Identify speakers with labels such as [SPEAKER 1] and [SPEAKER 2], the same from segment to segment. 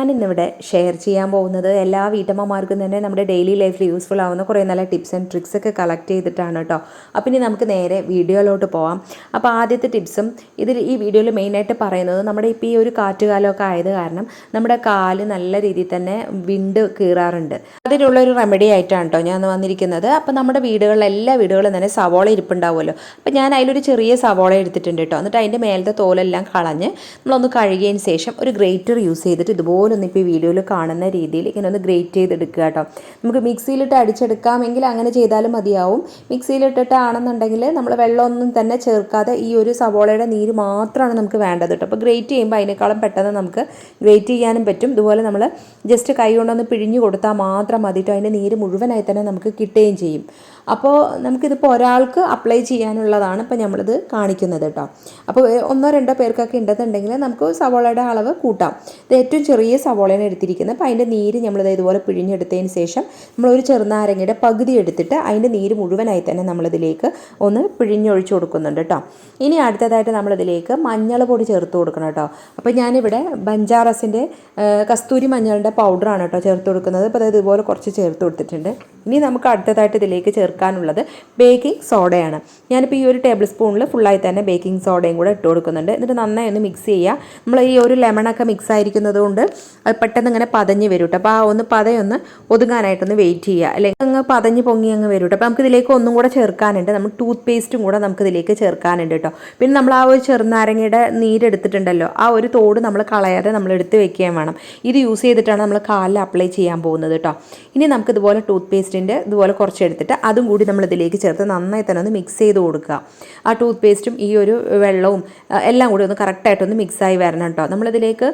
[SPEAKER 1] ഞാൻ ഇന്നിവിടെ ഷെയർ ചെയ്യാൻ പോകുന്നത് എല്ലാ വീട്ടമ്മമാർക്കും തന്നെ നമ്മുടെ ഡെയിലി ലൈഫിൽ യൂസ്ഫുൾ ആവുന്ന കുറേ നല്ല ടിപ്സ് ആൻഡ് ട്രിക്സ് ഒക്കെ കളക്ട് ചെയ്തിട്ടാണ് കേട്ടോ അപ്പം ഇനി നമുക്ക് നേരെ വീഡിയോയിലോട്ട് പോവാം. അപ്പോൾ ആദ്യത്തെ ടിപ്സും ഇതിൽ ഈ വീഡിയോയിൽ മെയിനായിട്ട് പറയുന്നത് നമ്മുടെ ഇപ്പോൾ ഈ ഒരു കാറ്റുകാലമൊക്കെ ആയത് കാരണം നമ്മുടെ കാൽ നല്ല രീതിയിൽ തന്നെ വിണ്ട് കീറാറുണ്ട്. അതിനുള്ള ഒരു റെമഡി ആയിട്ടാണ് കേട്ടോ ഞാൻ വന്നിരിക്കുന്നത്. അപ്പോൾ നമ്മുടെ വീടുകളിൽ എല്ലാ വീടുകളിലും തന്നെ സവോള ഇരിപ്പുണ്ടാവുമല്ലോ. അപ്പോൾ ഞാൻ അതിലൊരു ചെറിയ സവോള എടുത്തിട്ടുണ്ട് കേട്ടോ എന്നിട്ട് അതിന്റെ മേലത്തെ തോലെല്ലാം കളഞ്ഞ് നമ്മളൊന്ന് കഴുകിയതിന് ശേഷം ഒരു ഗ്രേറ്റർ യൂസ് ചെയ്തിട്ട് ഇതുപോലെ ഒന്ന് ഇപ്പോൾ ഈ വീഡിയോയിൽ കാണുന്ന രീതിയിൽ ഇങ്ങനെ ഒന്ന് ഗ്രേറ്റ് ചെയ്തെടുക്കുക കേട്ടോ. നമുക്ക് മിക്സിയിലിട്ട് അടിച്ചെടുക്കാമെങ്കിൽ അങ്ങനെ ചെയ്താലും മതിയാവും. മിക്സിയിലിട്ടിട്ടാണെന്നുണ്ടെങ്കിൽ നമ്മൾ വെള്ളമൊന്നും തന്നെ ചേർക്കാതെ ഈ ഒരു സവോളയുടെ നീര് മാത്രമാണ് നമുക്ക് വേണ്ടത് കേട്ടോ. അപ്പോൾ ഗ്രേറ്റ് ചെയ്യുമ്പോൾ അതിനേക്കാളും പെട്ടെന്ന് നമുക്ക് ഗ്രേറ്റ് ചെയ്യാനും പറ്റും. ഇതുപോലെ നമ്മൾ ജസ്റ്റ് കൈ കൊണ്ടൊന്ന് പിഴിഞ്ഞു കൊടുത്താൽ മാത്രം മതി കേട്ടോ അതിന്റെ നീര് മുഴുവനായി തന്നെ നമുക്ക് കിട്ടുകയും ചെയ്യും. അപ്പോൾ നമുക്കിതിപ്പോൾ ഒരാൾക്ക് അപ്ലൈ ചെയ്യാനുള്ളതാണ് ഇപ്പോൾ നമ്മളിത് കാണിക്കുന്നത് കേട്ടോ. അപ്പോൾ ഒന്നോ രണ്ടോ പേർക്കൊക്കെ ഉണ്ടെന്നുണ്ടെങ്കിൽ നമുക്ക് സവോളയുടെ അളവ് കൂട്ടാം. ഇത് ഏറ്റവും ചെറിയ സവോളയാണ് എടുത്തിരിക്കുന്നത്. അപ്പോൾ അതിന്റെ നീര് നമ്മളിത് ഇതുപോലെ പിഴിഞ്ഞെടുത്തതിന് ശേഷം നമ്മളൊരു ചെറുനാരങ്ങയുടെ പകുതി എടുത്തിട്ട് അതിന്റെ നീര് മുഴുവനായി തന്നെ നമ്മളിതിലേക്ക് ഒന്ന് പിഴിഞ്ഞൊഴിച്ചു കൊടുക്കുന്നുണ്ട് കേട്ടോ. ഇനി അടുത്തതായിട്ട് നമ്മളിതിലേക്ക് മഞ്ഞൾ പൊടി ചേർത്ത് കൊടുക്കണം കേട്ടോ. അപ്പോൾ ഞാനിവിടെ ബഞ്ചാറസിന്റെ കസ്തൂരി മഞ്ഞളിന്റെ പൗഡറാണ് കേട്ടോ ചേർത്ത് കൊടുക്കുന്നത്. അപ്പോൾ അതായത് ഇതുപോലെ കുറച്ച് ചേർത്ത് കൊടുത്തിട്ടുണ്ട്. ഇനി നമുക്ക് അടുത്തതായിട്ട് ഇതിലേക്ക് ചേർക്കാനുള്ളത് ബേക്കിംഗ് സോഡയാണ് ഞാനിപ്പോൾ ഈ ഒരു ടേബിൾ സ്പൂണിൽ ഫുള്ളായി തന്നെ ബേക്കിംഗ് സോഡയും കൂടെ ഇട്ട് കൊടുക്കുന്നുണ്ട്. എന്നിട്ട് നന്നായി ഒന്ന് മിക്സ് ചെയ്യുക നമ്മൾ ഈ ഒരു ലെമണൊക്കെ മിക്സ് ആയിരിക്കുന്നത് കൊണ്ട് അത് പെട്ടെന്ന് ഇങ്ങനെ പതഞ്ഞ് വരും കേട്ടോ അപ്പോൾ ആ ഒന്ന് പതയൊന്ന് ഒതുങ്ങാനായിട്ടൊന്ന് വെയിറ്റ് ചെയ്യുക അല്ലെങ്കിൽ അങ്ങ് പതഞ്ഞ് പൊങ്ങി അങ്ങ് വരും കേട്ടോ അപ്പോൾ നമുക്ക് ഇതിലേക്ക് ഒന്നും കൂടെ ചേർക്കാനുണ്ട്. നമ്മൾ ടൂത്ത് പേസ്റ്റും കൂടെ നമുക്ക് ഇതിലേക്ക് ചേർക്കാനുണ്ട് കേട്ടോ പിന്നെ നമ്മൾ ആ ഒരു ചെറുനാരങ്ങയുടെ നീരെടുത്തിട്ടുണ്ടല്ലോ ആ ഒരു തോട് നമ്മൾ കളയാതെ നമ്മൾ എടുത്ത് വെക്കുകയും വേണം. ഇത് യൂസ് ചെയ്തിട്ടാണ് നമ്മൾ കാലിൽ അപ്ലൈ ചെയ്യാൻ പോകുന്നത് കേട്ടോ ഇനി നമുക്കിതുപോലെ ടൂത്ത് പേസ്റ്റിന്റെ ഇതുപോലെ കുറച്ച് എടുത്തിട്ട് അതും കൂടി നമ്മൾ ഇതിലേക്ക് ചേർത്ത് നന്നായി തന്നെ ഒന്ന് മിക്സ് ചെയ്ത് കൊടുക്കുക. ആ ടൂത്ത് പേസ്റ്റും ഈ ഒരു വെള്ളവും എല്ലാം കൂടി ഒന്ന് കറക്റ്റായിട്ടൊന്ന് മിക്സായി വരണം കേട്ടോ. നമ്മളിതിലേക്ക്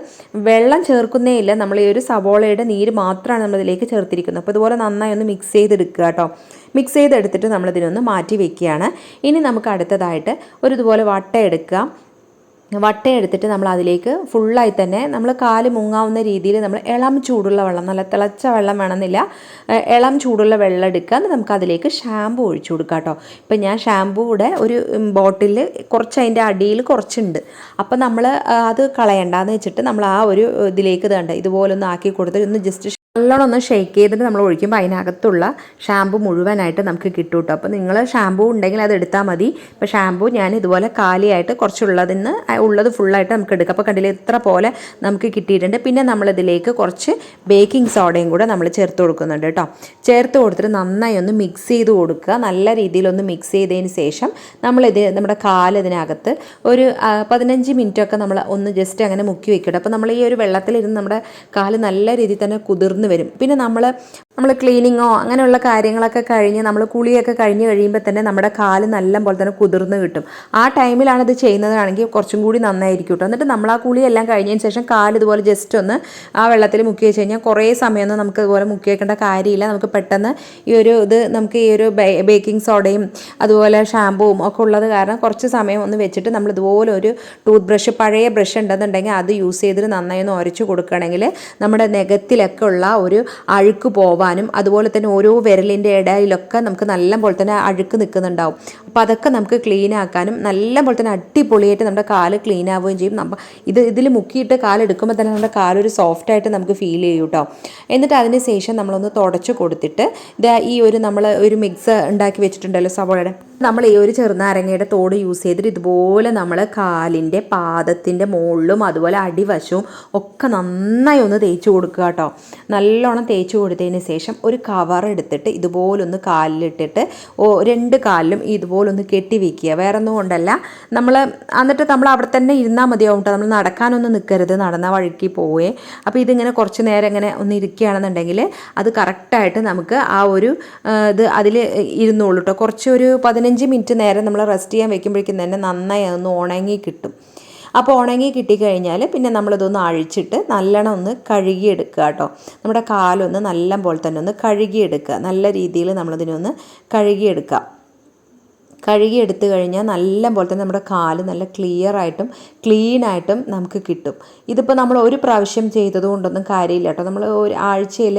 [SPEAKER 1] വെള്ളം ചേർക്കുന്നേ ഇല്ല. നമ്മൾ ഈ ഒരു സവോളയുടെ നീര് മാത്രമാണ് നമ്മളിതിലേക്ക് ചേർത്തിരിക്കുന്നത്. അപ്പോൾ ഇതുപോലെ നന്നായി ഒന്ന് മിക്സ് ചെയ്തെടുക്കുക കേട്ടോ. മിക്സ് ചെയ്തെടുത്തിട്ട് നമ്മളിതിനൊന്ന് മാറ്റി വെക്കുകയാണ്. ഇനി നമുക്ക് അടുത്തതായിട്ട് ഒരു ഇതുപോലെ വട്ട എടുക്കുക വട്ട എടുത്തിട്ട് നമ്മൾ അതിലേക്ക് ഫുള്ളായി തന്നെ നമ്മൾ കാൽ മുങ്ങാവുന്ന രീതിയിൽ നമ്മൾ ഇളം ചൂടുള്ള വെള്ളം നല്ല തിളച്ച വെള്ളം വേണമെന്നില്ല. ഇളം ചൂടുള്ള വെള്ളം എടുക്കുക. നമുക്ക് അതിലേക്ക് ഷാമ്പു ഒഴിച്ചു കൊടുക്കുക കേട്ടോ. ഇപ്പം ഞാൻ ഷാമ്പൂടെ ഒരു ബോട്ടിൽ കുറച്ച് അതിന്റെ അടിയിൽ കുറച്ചുണ്ട്. അപ്പം നമ്മൾ അത് കളയണ്ടെന്ന് വെച്ചിട്ട് നമ്മൾ ആ ഒരു ഇതിലേക്ക് തേണ്ട ഇതുപോലെ ആക്കി കൊടുത്തിട്ട് ഒന്ന് ജസ്റ്റ് നല്ലോണം ഒന്ന് ഷെയ്ക്ക് ചെയ്തിട്ട് നമ്മൾ ഒഴിക്കുമ്പോൾ അതിനകത്തുള്ള ഷാമ്പു മുഴുവനായിട്ട് നമുക്ക് കിട്ടും കേട്ടോ അപ്പോൾ നിങ്ങൾ ഷാമ്പു ഉണ്ടെങ്കിൽ അത് എടുത്താൽ മതി. ഇപ്പോൾ ഷാമ്പു ഞാൻ ഇതുപോലെ കാലിയായിട്ട് കുറച്ചുള്ളതിന് ഉള്ളത് ഫുള്ളായിട്ട് നമുക്ക് എടുക്കാം. അപ്പോൾ കണ്ടില്ല ഇത്ര പോലെ നമുക്ക് കിട്ടിയിട്ടുണ്ട്. പിന്നെ നമ്മളിതിലേക്ക് കുറച്ച് ബേക്കിംഗ് സോഡയും കൂടെ നമ്മൾ ചേർത്ത് കൊടുക്കുന്നുണ്ട് കേട്ടോ. ചേർത്ത് കൊടുത്തിട്ട് നന്നായി ഒന്ന് മിക്സ് ചെയ്ത് കൊടുക്കുക. നല്ല രീതിയിലൊന്ന് മിക്സ് ചെയ്തതിന് ശേഷം നമ്മളിത് നമ്മുടെ കാലിതിനകത്ത് ഒരു പതിനഞ്ച് മിനിറ്റൊക്കെ നമ്മൾ ഒന്ന് ജസ്റ്റ് അങ്ങനെ മുക്കി വെക്കട്ടെ. അപ്പോൾ നമ്മൾ ഈ ഒരു വെള്ളത്തിലിരുന്ന് നമ്മുടെ കാൽ നല്ല രീതിയിൽ തന്നെ കുതിർന്ന് വരും. പിന്നെ നമ്മൾ നമ്മൾ ക്ലീനിങ്ങോ അങ്ങനെയുള്ള കാര്യങ്ങളൊക്കെ കഴിഞ്ഞ് നമ്മൾ കുളിയൊക്കെ കഴിഞ്ഞ് കഴിയുമ്പോൾ തന്നെ നമ്മുടെ കാൽ നല്ല പോലെ തന്നെ കുതിർന്ന് കിട്ടും. ആ ടൈമിലാണ് ഇത് ചെയ്യുന്നതാണെങ്കിൽ കുറച്ചും കൂടി നന്നായിരിക്കും കേട്ടോ. എന്നിട്ട് നമ്മൾ ആ കുളിയെല്ലാം കഴിഞ്ഞതിന് ശേഷം കാൽ ഇതുപോലെ ജസ്റ്റ് ഒന്ന് ആ വെള്ളത്തിൽ മുക്കി വെച്ച് കഴിഞ്ഞാൽ കുറേ സമയമൊന്നും നമുക്ക് ഇതുപോലെ മുക്കി വെക്കേണ്ട കാര്യമില്ല. നമുക്ക് പെട്ടെന്ന് ഈ ഒരു ഇത് നമുക്ക് ഈ ഒരു ബേക്കിംഗ് സോഡയും അതുപോലെ ഷാമ്പുവും ഒക്കെ ഉള്ളത് കാരണം കുറച്ച് സമയം ഒന്ന് വെച്ചിട്ട് നമ്മൾ ഇതുപോലെ ഒരു ടൂത്ത് ബ്രഷ് പഴയ ബ്രഷ് ഉണ്ടെന്നുണ്ടെങ്കിൽ അത് യൂസ് ചെയ്തിട്ട് നന്നായി ഒന്ന് ഉരച്ച് കൊടുക്കുകയാണെങ്കിൽ നമ്മുടെ നെഗത്തിലൊക്കെ ഉള്ള ഒരു അഴുക്ക് പോവാനും അതുപോലെ തന്നെ ഓരോ വിരലിന്റെ ഇടയിലൊക്കെ നമുക്ക് നല്ല പോലെ തന്നെ അഴുക്ക് നിൽക്കുന്നുണ്ടാവും. അപ്പോൾ അതൊക്കെ നമുക്ക് ക്ലീൻ ആക്കാനും നല്ല പോലെ തന്നെ അടിപൊളിയായിട്ട് നമ്മുടെ കാൽ ക്ലീൻ ആവുകയും ചെയ്യും. നമ്മൾ ഇത് ഇതിൽ മുക്കിയിട്ട് കാലെടുക്കുമ്പോൾ തന്നെ നമ്മുടെ കാലൊരു സോഫ്റ്റ് ആയിട്ട് നമുക്ക് ഫീൽ ചെയ്യും കേട്ടോ. എന്നിട്ട് അതിന് ശേഷം നമ്മളൊന്ന് തുടച്ച് കൊടുത്തിട്ട് ഈ ഒരു നമ്മൾ ഒരു മിക്സ് ഉണ്ടാക്കി വെച്ചിട്ടുണ്ടല്ലോ സവോളയുടെ. നമ്മൾ ഈ ഒരു ചെറുനാരങ്ങയുടെ തോട് യൂസ് ചെയ്തിട്ട് ഇതുപോലെ നമ്മൾ കാലിന്റെ പാദത്തിന്റെ മുകളിലും അതുപോലെ അടിവശവും ഒക്കെ നന്നായി ഒന്ന് തേച്ച് കൊടുക്കുക കേട്ടോ. നല്ലോണം തേച്ച് കൊടുത്തതിന് ശേഷം ഒരു കവർ എടുത്തിട്ട് ഇതുപോലൊന്ന് കാലിലിട്ടിട്ട് ഓ രണ്ട് കാലിലും ഇതുപോലൊന്ന് കെട്ടി വെക്കുക. വേറെ ഒന്നും കൊണ്ടല്ല. നമ്മൾ എന്നിട്ട് നമ്മൾ അവിടെ തന്നെ ഇരുന്നാൽ മതിയാവും കേട്ടോ നമ്മൾ നടക്കാനൊന്നും നിൽക്കരുത് നടന്ന വഴിക്ക് പോവേ. അപ്പോൾ ഇതിങ്ങനെ കുറച്ച് നേരം ഇങ്ങനെ ഒന്ന് ഇരിക്കുകയാണെന്നുണ്ടെങ്കിൽ അത് കറക്റ്റായിട്ട് നമുക്ക് ആ ഒരു ഇത് അതിൽ ഇരുന്നോളൂ കേട്ടോ കുറച്ച് ഒരു പതിനഞ്ച് മിനിറ്റ് നേരം നമ്മൾ റെസ്റ്റ് ചെയ്യാൻ വെക്കുമ്പോഴേക്കും തന്നെ നന്നായി അതൊന്ന് ഉണങ്ങി കിട്ടും. അപ്പോൾ ഉണങ്ങി കിട്ടിക്കഴിഞ്ഞാൽ പിന്നെ നമ്മളിതൊന്ന് അഴിച്ചിട്ട് നല്ലോണം ഒന്ന് കഴുകിയെടുക്കുക കേട്ടോ. നമ്മുടെ കാലൊന്ന് നല്ല പോലെ തന്നെ ഒന്ന് കഴുകിയെടുക്കുക. നല്ല രീതിയിൽ നമ്മളിതിനൊന്ന് കഴുകിയെടുക്കുക. കഴുകി എടുത്തു കഴിഞ്ഞാൽ നല്ല പോലെ തന്നെ നമ്മുടെ കാൽ നല്ല ക്ലിയർ ആയിട്ടും ക്ലീൻ ആയിട്ടും നമുക്ക് കിട്ടും. ഇതിപ്പോൾ നമ്മൾ ഒരു പ്രാവശ്യം ചെയ്തത് കൊണ്ടൊന്നും കാര്യമില്ല കേട്ടോ. നമ്മൾ ഒരു ആഴ്ചയിൽ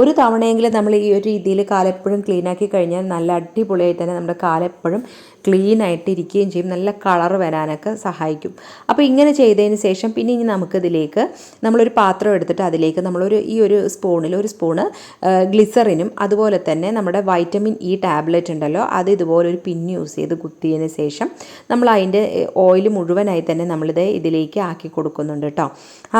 [SPEAKER 1] ഒരു തവണയെങ്കിലും നമ്മൾ ഈ ഒരു രീതിയിൽ കാലെപ്പോഴും ക്ലീൻ ആക്കി കഴിഞ്ഞാൽ നല്ല അടിപൊളിയായി തന്നെ നമ്മുടെ കാലെപ്പോഴും ക്ലീൻ ആയിട്ട് ഇരിക്കുകയും ചെയ്യും. നല്ല കളർ വരാനൊക്കെ സഹായിക്കും. അപ്പോൾ ഇങ്ങനെ ചെയ്തതിന് ശേഷം പിന്നെ ഇനി നമുക്കിതിലേക്ക് നമ്മളൊരു പാത്രം എടുത്തിട്ട് അതിലേക്ക് നമ്മളൊരു ഈ ഒരു സ്പൂണിൽ ഒരു സ്പൂണ് ഗ്ലിസറിനും അതുപോലെ തന്നെ നമ്മുടെ വൈറ്റമിൻ ഇ ടാബ്ലറ്റ് ഉണ്ടല്ലോ അത് ഇതുപോലെ ഒരു പിൻ യൂസ് ചെയ്ത് കുത്തിയതിന് ശേഷം നമ്മൾ അതിന്റെ ഓയിൽ മുഴുവനായി തന്നെ നമ്മളിത് ഇതിലേക്ക് ആക്കി കൊടുക്കുന്നുണ്ട് കേട്ടോ.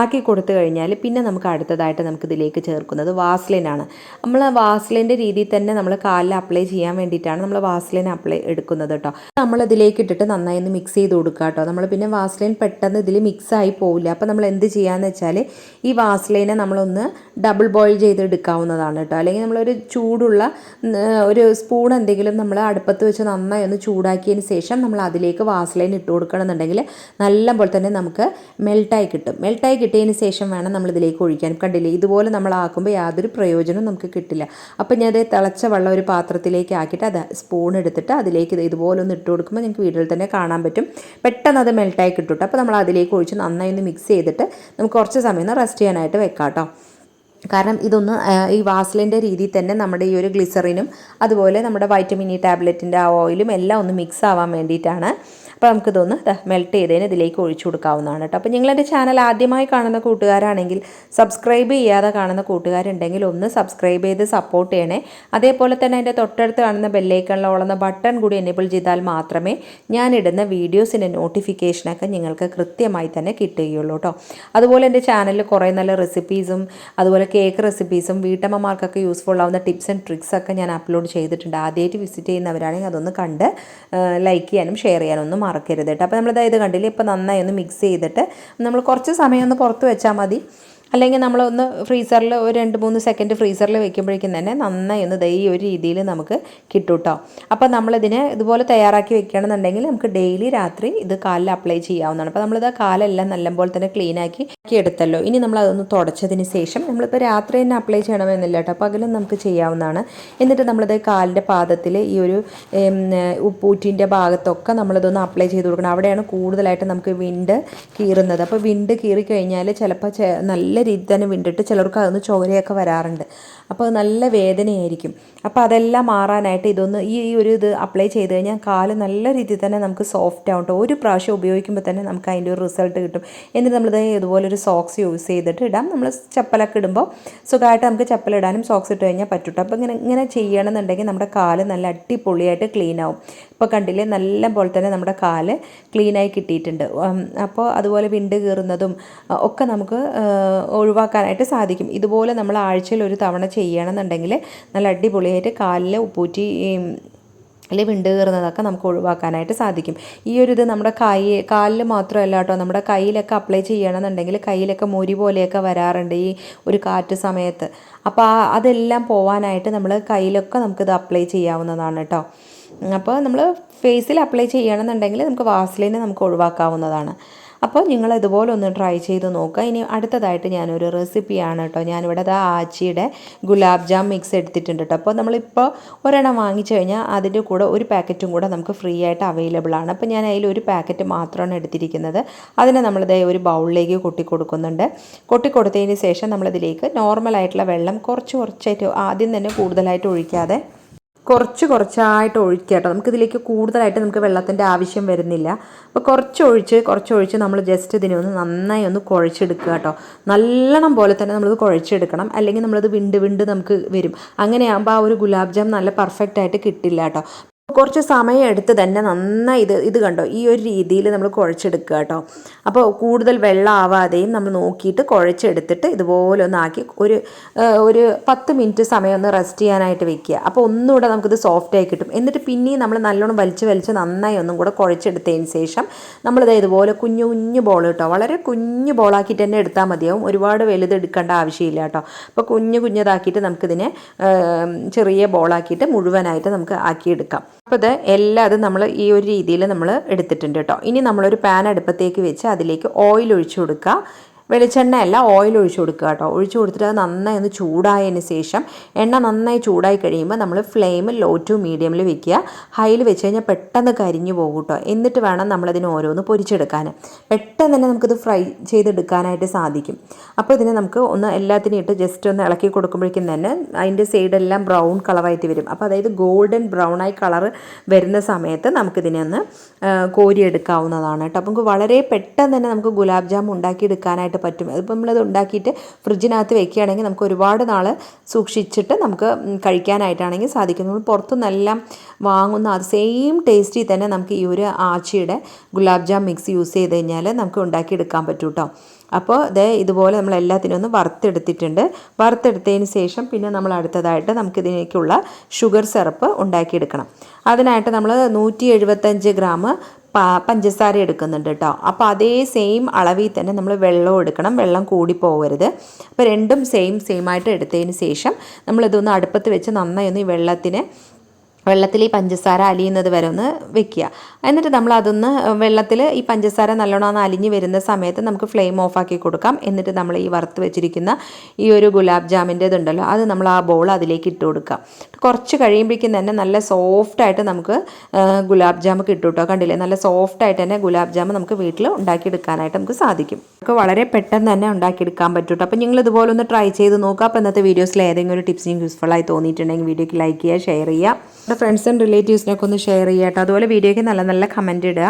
[SPEAKER 1] ആക്കി കൊടുത്തു കഴിഞ്ഞാൽ പിന്നെ നമുക്ക് അടുത്തതായിട്ട് നമുക്ക് ഇതിലേക്ക് ചേർക്കുന്നത് വാസ്ലിനാണ് നമ്മൾ വാസ്ലിന്റെ രീതിയിൽ തന്നെ നമ്മൾ കാലിൽ അപ്ലൈ ചെയ്യാൻ വേണ്ടിയിട്ടാണ് നമ്മൾ വാസ്ലിൻ അപ്ലൈ എടുക്കുന്നത് കേട്ടോ. നമ്മൾ ഇതിലേക്ക് ഇട്ടിട്ട് നന്നായി ഒന്ന് മിക്സ് ചെയ്ത് കൊടുക്കുക കേട്ടോ നമ്മൾ പിന്നെ വാസ്ലൈൻ പെട്ടെന്ന് ഇതിൽ മിക്സ് ആയി പോവില്ല. അപ്പോൾ നമ്മൾ എന്ത് ചെയ്യാന്ന് വെച്ചാൽ ഈ വാസ്ലൈനെ നമ്മളൊന്ന് ഡബിൾ ബോയിൽ ചെയ്ത് എടുക്കാവുന്നതാണ് കേട്ടോ അല്ലെങ്കിൽ നമ്മളൊരു ചൂടുള്ള ഒരു സ്പൂൺ എന്തെങ്കിലും നമ്മൾ അടുപ്പത്ത് വെച്ച് നന്നായി ഒന്ന് ചൂടാക്കിയതിന് ശേഷം നമ്മൾ അതിലേക്ക് വാസ്ലൈൻ ഇട്ട് കൊടുക്കണമെന്നുണ്ടെങ്കിൽ നല്ല പോലെ തന്നെ നമുക്ക് മെൽട്ടായി കിട്ടും. മെൽട്ടായി കിട്ടിയതിന് ശേഷം വേണം നമ്മൾ ഇതിലേക്ക് ഒഴിക്കാൻ. കണ്ടില്ലേ? ഇതുപോലെ നമ്മൾ ആക്കുമ്പോൾ യാതൊരു പ്രയോജനവും നമുക്ക് കിട്ടില്ല. അപ്പോൾ ഞാൻ അത് തിളച്ച വെള്ളം ഒരു പാത്രത്തിലേക്ക് ആക്കിയിട്ട് അത് സ്പൂൺ എടുത്തിട്ട് അതിലേക്ക് ഇത് ഇതുപോലെ ഒന്ന് ഇട്ട് കൊടുക്കുമ്പോൾ നിങ്ങൾക്ക് വീട്ടിൽ തന്നെ കാണാൻ പറ്റും. പെട്ടെന്ന് അത് മെൽട്ടായി കിട്ടും അപ്പോൾ നമ്മൾ അതിലേക്ക് ഒഴിച്ച് നന്നായി ഒന്ന് മിക്സ് ചെയ്തിട്ട് നമുക്ക് കുറച്ച് സമയം റെസ്റ്റ് ചെയ്യാനായിട്ട് വെക്കാം കേട്ടോ കാരണം ഇതൊന്ന് ഈ വാസലിന്റെ രീതിയിൽ തന്നെ നമ്മുടെ ഈ ഒരു ഗ്ലിസറിനും അതുപോലെ നമ്മുടെ വൈറ്റമിൻ ഇ ടാബ്ലറ്റിന്റെ ആ ഓയിലും എല്ലാം ഒന്ന് മിക്സ് ആവാൻ വേണ്ടിയിട്ടാണ്. അപ്പോൾ നമുക്കിതൊന്ന് മെൽറ്റ് ചെയ്തതിന് ഇതിലേക്ക് ഒഴിച്ചു കൊടുക്കാവുന്നതാണ് കേട്ടോ. അപ്പോൾ നിങ്ങളെന്റെ ചാനൽ ആദ്യമായി കാണുന്ന കൂട്ടുകാരാണെങ്കിൽ സബ്സ്ക്രൈബ് ചെയ്യാതെ കാണുന്ന കൂട്ടുകാരുണ്ടെങ്കിൽ ഒന്ന് സബ്സ്ക്രൈബ് ചെയ്ത് സപ്പോർട്ട് ചെയ്യണേ. അതേപോലെ തന്നെ അതിന്റെ തൊട്ടടുത്ത് കാണുന്ന ബെല്ലൈക്കണിലോളുന്ന ബട്ടൺ കൂടി എനേബിൾ ചെയ്താൽ മാത്രമേ ഞാനിടുന്ന വീഡിയോസിന്റെ നോട്ടിഫിക്കേഷനൊക്കെ നിങ്ങൾക്ക് കൃത്യമായി തന്നെ കിട്ടുകയുള്ളൂ കേട്ടോ. അതുപോലെ എന്റെ ചാനലിൽ കുറേ നല്ല റെസിപ്പീസും അതുപോലെ കേക്ക് റെസിപ്പീസും വീട്ടമ്മമാർക്കൊക്കെ യൂസ്ഫുൾ ആവുന്ന ടിപ്സ് ആൻഡ് ട്രിക്സ് ഒക്കെ ഞാൻ അപ്ലോഡ് ചെയ്തിട്ടുണ്ട്. ആദ്യമായിട്ട് വിസിറ്റ് ചെയ്യുന്നവരാണെങ്കിൽ അതൊന്ന് കണ്ട് ലൈക്ക് ചെയ്യാനും ഷെയർ ചെയ്യാനും ഒന്നും മറക്കരുത് കേട്ടോ. അപ്പോൾ നമ്മളിതായത് കണ്ടില്ലേ? ഇപ്പോൾ നന്നായി ഒന്ന് മിക്സ് ചെയ്തിട്ട് നമ്മൾ കുറച്ച് സമയം ഒന്ന് പുറത്ത് വെച്ചാൽ മതി. അല്ലെങ്കിൽ നമ്മളൊന്ന് ഫ്രീസറിൽ ഒരു രണ്ട് മൂന്ന് സെക്കൻഡ് ഫ്രീസറിൽ വെക്കുമ്പോഴേക്കും തന്നെ നന്നായി ഒന്ന് ദൈ ഒരു രീതിയിൽ നമുക്ക് കിട്ടും കേട്ടോ അപ്പോൾ നമ്മളിതിനെ ഇതുപോലെ തയ്യാറാക്കി വെക്കുകയാണെന്നുണ്ടെങ്കിൽ നമുക്ക് ഡെയിലി രാത്രി ഇത് കാലിൽ അപ്ലൈ ചെയ്യാവുന്നതാണ്. അപ്പോൾ നമ്മളിത് കാലെല്ലാം നല്ലപോലെ തന്നെ ക്ലീൻ ആക്കി എടുത്തല്ലോ. ഇനി നമ്മൾ അതൊന്ന് തുടച്ചതിന് ശേഷം നമ്മളിപ്പോൾ രാത്രി തന്നെ അപ്ലൈ ചെയ്യണമെന്നില്ല കേട്ടോ പകലും നമുക്ക് ചെയ്യാവുന്നതാണ്. എന്നിട്ട് നമ്മളിത് കാലിന്റെ പാദത്തിൽ ഈ ഒരു ഉപ്പൂറ്റിന്റെ ഭാഗത്തൊക്കെ നമ്മളിതൊന്ന് അപ്ലൈ ചെയ്ത് കൊടുക്കണം. അവിടെയാണ് കൂടുതലായിട്ട് നമുക്ക് വിണ്ട് കീറുന്നത്. അപ്പോൾ വിണ്ട് കീറി കഴിഞ്ഞാൽ ചിലപ്പോൾ ചെ- രീതിയിൽ തന്നെ വിണ്ടിട്ട് ചിലർക്ക് അതൊന്ന് ചോരയൊക്കെ വരാറുണ്ട്. അപ്പോൾ നല്ല വേദനയായിരിക്കും. അപ്പോൾ അതെല്ലാം മാറാനായിട്ട് ഇതൊന്ന് ഈ ഒരു ഇത് അപ്ലൈ ചെയ്ത് കഴിഞ്ഞാൽ കാൽ നല്ല രീതിയിൽ തന്നെ നമുക്ക് സോഫ്റ്റ് ആവും ട്ടോ. ഒരു പ്രാവശ്യം ഉപയോഗിക്കുമ്പോൾ തന്നെ നമുക്ക് അതിന്റെ ഒരു റിസൾട്ട് കിട്ടും. എന്നിട്ട് നമ്മളിത് ഇതുപോലെ ഒരു സോക്സ് യൂസ് ചെയ്തിട്ട് ഇടാം. നമ്മൾ ചപ്പലൊക്കെ ഇടുമ്പോൾ സുഖമായിട്ട് നമുക്ക് ചപ്പലിടാനും സോക്സ് ഇട്ട് കഴിഞ്ഞാൽ പറ്റും ട്ടോ. അപ്പോൾ ഇങ്ങനെ ഇങ്ങനെ ചെയ്യണമെന്നുണ്ടെങ്കിൽ നമ്മുടെ കാൽ നല്ല അടിപൊളിയായിട്ട് ക്ലീൻ ആവും. ഇപ്പോൾ കണ്ടില്ലേ? നല്ല പോലെ തന്നെ നമ്മുടെ കാൽ ക്ലീനായി കിട്ടിയിട്ടുണ്ട്. അപ്പോൾ അതുപോലെ വിണ്ട് കീറുന്നതും ഒക്കെ നമുക്ക് ഒഴിവാക്കാനായിട്ട് സാധിക്കും. ഇതുപോലെ നമ്മൾ ആഴ്ചയിൽ ഒരു തവണ ചെയ്യണമെന്നുണ്ടെങ്കിൽ നല്ല അടിപൊളിയായിട്ട് കാലിൽ ഉപ്പൂറ്റി അല്ലെങ്കിൽ വിണ്ട് കയറുന്നതൊക്കെ നമുക്ക് ഒഴിവാക്കാനായിട്ട് സാധിക്കും. ഈ ഒരു ഇത് നമ്മുടെ കൈ കാലിൽ മാത്രമല്ല കേട്ടോ നമ്മുടെ കയ്യിലൊക്കെ അപ്ലൈ ചെയ്യണമെന്നുണ്ടെങ്കിൽ കയ്യിലൊക്കെ മുരി പോലെയൊക്കെ വരാറുണ്ട് ഈ ഒരു കാറ്റ് സമയത്ത്. അപ്പോൾ അതെല്ലാം പോവാനായിട്ട് നമ്മൾ കയ്യിലൊക്കെ നമുക്കിത് അപ്ലൈ ചെയ്യാവുന്നതാണ് കേട്ടോ. അപ്പോൾ നമ്മൾ ഫേസിൽ അപ്ലൈ ചെയ്യണമെന്നുണ്ടെങ്കിൽ നമുക്ക് വാസലിന് നമുക്ക് ഒഴിവാക്കാവുന്നതാണ്. അപ്പോൾ നിങ്ങൾ ഇതുപോലെ ഒന്ന് ട്രൈ ചെയ്ത് നോക്കുക. ഇനി അടുത്തതായിട്ട് ഞാനൊരു റെസിപ്പിയാണ് കേട്ടോ. ഞാനിവിടെ ദാ ആച്ചിയുടെ ഗുലാബ് ജാം മിക്സ് എടുത്തിട്ടുണ്ട് കേട്ടോ. അപ്പോൾ നമ്മളിപ്പോൾ ഒരെണ്ണം വാങ്ങിച്ചു കഴിഞ്ഞാൽ അതിന്റെ കൂടെ ഒരു പാക്കറ്റും കൂടെ നമുക്ക് ഫ്രീ ആയിട്ട് അവൈലബിൾ ആണ്. അപ്പോൾ ഞാൻ അതിൽ ഒരു പാക്കറ്റ് മാത്രമാണ് എടുത്തിരിക്കുന്നത്. അതിനെ നമ്മളിത് ഒരു ബൗളിലേക്ക് കൊട്ടി കൊടുക്കുന്നുണ്ട്. കൊട്ടി കൊടുത്തതിന് ശേഷം നമ്മളിതിലേക്ക് നോർമലായിട്ടുള്ള വെള്ളം കുറച്ച് കുറച്ചായിട്ട് ആദ്യം തന്നെ കൂടുതലായിട്ട് ഒഴിക്കാതെ കുറച്ച് കുറച്ചായിട്ട് ഒഴിക്കുക കേട്ടോ നമുക്കിതിലേക്ക് കൂടുതലായിട്ട് നമുക്ക് വെള്ളത്തിന്റെ ആവശ്യം വരുന്നില്ല. അപ്പോൾ കുറച്ച് ഒഴിച്ച് കുറച്ച് ഒഴിച്ച് നമ്മൾ ജസ്റ്റ് ഇതിനെ ഒന്ന് നന്നായി ഒന്ന് കുഴച്ചെടുക്കുക കേട്ടോ. നല്ലോണം പോലെ തന്നെ നമ്മളിത് കുഴച്ചെടുക്കണം. അല്ലെങ്കിൽ നമ്മളത് വിണ്ട് വിണ്ട് നമുക്ക് വരും. അങ്ങനെയാകുമ്പോൾ ആ ഒരു ഗുലാബ് ജാം നല്ല പെർഫെക്റ്റ് ആയിട്ട് കിട്ടില്ല കേട്ടോ. കുറച്ച് സമയം എടുത്ത് തന്നെ നന്നായി ഇത് ഇത് കണ്ടോ? ഈ ഒരു രീതിയിൽ നമ്മൾ കുഴച്ചെടുക്കുക കേട്ടോ. അപ്പോൾ കൂടുതൽ വെള്ളം ആവാതെയും നമ്മൾ നോക്കിയിട്ട് കുഴച്ചെടുത്തിട്ട് ഇതുപോലെ ഒന്നാക്കി ഒരു ഒരു പത്ത് മിനിറ്റ് സമയം ഒന്ന് റെസ്റ്റ് ചെയ്യാനായിട്ട് വെക്കുക. അപ്പോൾ ഒന്നുകൂടെ നമുക്കിത് സോഫ്റ്റ് ആയി കിട്ടും. എന്നിട്ട് പിന്നെയും നമ്മൾ നല്ലോണം വലിച്ച് വലിച്ച് നന്നായി ഒന്നും കൂടെ കുഴച്ചെടുത്തതിന് ശേഷം നമ്മളിത് ഇതുപോലെ കുഞ്ഞു കുഞ്ഞു ബോൾ കേട്ടോ. വളരെ കുഞ്ഞു ബോളാക്കിയിട്ട് തന്നെ എടുത്താൽ മതിയാവും. ഒരുപാട് വലുതെടുക്കേണ്ട ആവശ്യമില്ല കേട്ടോ. അപ്പോൾ കുഞ്ഞു കുഞ്ഞതാക്കിയിട്ട് നമുക്കിതിനെ ചെറിയ ബോളാക്കിയിട്ട് മുഴുവനായിട്ട് നമുക്ക് ആക്കിയെടുക്കാം. അപ്പോൾ ഇത് എല്ലാം അത് നമ്മൾ ഈ ഒരു രീതിയിൽ നമ്മൾ എടുത്തിട്ടുണ്ട് കേട്ടോ. ഇനി നമ്മളൊരു പാൻ അടുപ്പത്തേക്ക് വെച്ച് അതിലേക്ക് ഓയിൽ ഒഴിച്ചു കൊടുക്കുക. വെളിച്ചെണ്ണ അല്ല ഓയിൽ ഒഴിച്ചു കൊടുക്കുക കേട്ടോ. ഒഴിച്ചു കൊടുത്തിട്ട് അത് നന്നായി ഒന്ന് ചൂടായതിന് ശേഷം എണ്ണ നന്നായി ചൂടായി കഴിയുമ്പോൾ നമ്മൾ ഫ്ലെയിം ലോ ടു മീഡിയമിൽ വെക്കുക. ഹൈയിൽ വെച്ച് കഴിഞ്ഞാൽ പെട്ടെന്ന് കരിഞ്ഞു പോകും കേട്ടോ. എന്നിട്ട് വേണം നമ്മളതിന് ഓരോന്ന് പൊരിച്ചെടുക്കാൻ പെട്ടെന്ന് തന്നെ നമുക്കിത് ഫ്രൈ ചെയ്തെടുക്കാനായിട്ട് സാധിക്കും. അപ്പോൾ ഇതിനെ നമുക്ക് ഒന്ന് എല്ലാത്തിനും ഇട്ട് ജസ്റ്റ് ഒന്ന് ഇളക്കി കൊടുക്കുമ്പോഴേക്കും തന്നെ അതിന്റെ സൈഡെല്ലാം ബ്രൗൺ കളറായിട്ട് വരും. അപ്പോൾ അതായത് ഗോൾഡൻ ബ്രൗൺ ആയി കളർ വരുന്ന സമയത്ത് നമുക്കിതിനെ ഒന്ന് കോരിയെടുക്കാവുന്നതാണ് കേട്ടോ. അപ്പോൾ നമുക്ക് വളരെ പെട്ടെന്ന് തന്നെ നമുക്ക് ഗുലാബ് ജാം ഉണ്ടാക്കിയെടുക്കാനായിട്ട് പറ്റും. അതിപ്പോൾ നമ്മളത് ഉണ്ടാക്കിയിട്ട് ഫ്രിഡ്ജിനകത്ത് വെക്കുകയാണെങ്കിൽ നമുക്ക് ഒരുപാട് നാൾ സൂക്ഷിച്ചിട്ട് നമുക്ക് കഴിക്കാനായിട്ടാണെങ്കിൽ സാധിക്കും. നമ്മൾ പുറത്തുനിന്നെല്ലാം വാങ്ങുന്ന അത് സെയിം ടേസ്റ്റിൽ തന്നെ നമുക്ക് ഈ ഒരു ആച്ചിയുടെ ഗുലാബ് ജാം മിക്സ് യൂസ് ചെയ്ത് കഴിഞ്ഞാൽ നമുക്ക് ഉണ്ടാക്കിയെടുക്കാൻ പറ്റും കേട്ടോ അപ്പോൾ ഇത് ഇതുപോലെ നമ്മൾ എല്ലാത്തിനും ഒന്ന് വറുത്തെടുത്തിട്ടുണ്ട്. വറുത്തെടുത്തതിന് ശേഷം പിന്നെ നമ്മൾ അടുത്തതായിട്ട് നമുക്കിതിലേക്കുള്ള ഷുഗർ സിറപ്പ് ഉണ്ടാക്കിയെടുക്കണം. അതിനായിട്ട് നമ്മൾ നൂറ്റി എഴുപത്തഞ്ച് ഗ്രാം പഞ്ചസാര എടുക്കുന്നുണ്ട് കേട്ടോ അപ്പോൾ അതേ സെയിം അളവിൽ തന്നെ നമ്മൾ വെള്ളം എടുക്കണം. വെള്ളം കൂടി പോകരുത് അപ്പോൾ രണ്ടും സെയിം സെയിം ആയിട്ട് എടുത്തതിന് ശേഷം നമ്മളിതൊന്ന് അടുപ്പത്ത് വെച്ച് നന്നായി ഒന്ന് ഈ വെള്ളത്തിന് വെള്ളത്തിൽ ഈ പഞ്ചസാര അലിയുന്നത് വരെ ഒന്ന് വെക്കുക. എന്നിട്ട് നമ്മൾ അതൊന്ന് വെള്ളത്തിൽ ഈ പഞ്ചസാര നല്ലോണം ഒന്ന് അലിഞ്ഞ് വരുന്ന സമയത്ത് നമുക്ക് ഫ്ലെയിം ഓഫാക്കി കൊടുക്കാം. എന്നിട്ട് നമ്മൾ ഈ വറുത്ത് വെച്ചിരിക്കുന്ന ഈ ഒരു ഗുലാബ് ജാമിന്റെ ഉണ്ടല്ലോ അത് നമ്മൾ ആ ബോൾ അതിലേക്ക് ഇട്ട് കൊടുക്കാം. കുറച്ച് കഴിയുമ്പോഴേക്കും തന്നെ നല്ല സോഫ്റ്റായിട്ട് നമുക്ക് ഗുലാബ് ജാം കിട്ടും കേട്ടോ കണ്ടില്ലേ? നല്ല സോഫ്റ്റായിട്ട് തന്നെ ഗുലാബ് ജാം നമുക്ക് വീട്ടിൽ ഉണ്ടാക്കിയെടുക്കാനായിട്ട് നമുക്ക് സാധിക്കും. നമുക്ക് വളരെ പെട്ടെന്ന് തന്നെ ഉണ്ടാക്കിയെടുക്കാൻ പറ്റും കേട്ടോ അപ്പോൾ നിങ്ങൾ ഇതുപോലെ ഒന്ന് ട്രൈ ചെയ്ത് നോക്കുക അപ്പോൾ ഇന്നത്തെ വീഡിയോസിൽ ഏതെങ്കിലും ഒരു ടിപ്സ് യൂസ്ഫുൾ ആയി തോന്നിയിട്ടുണ്ടെങ്കിൽ വീഡിയോക്ക് ലൈക്ക് ചെയ്യുക ഷെയർ ചെയ്യുക. നമ്മുടെ ഫ്രണ്ട്സ് ആൻഡ് റിലേറ്റീവ്സിനൊക്കെ ഒന്ന് ഷെയർ ചെയ്യുക കേട്ടോ. അതുപോലെ വീഡിയോയ്ക്ക് നല്ല നല്ല കമന്റ് ഇടുക.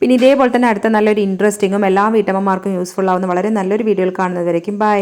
[SPEAKER 1] പിന്നെ ഇതേപോലെ തന്നെ അടുത്ത നല്ലൊരു ഇൻട്രസ്റ്റിങ്ങും എല്ലാ വീട്ടമ്മമാർക്കും യൂസ്ഫുൾ ആവുന്ന വളരെ നല്ലൊരു വീഡിയോയിൽ കാണുന്നതുവരേക്കും. ബൈ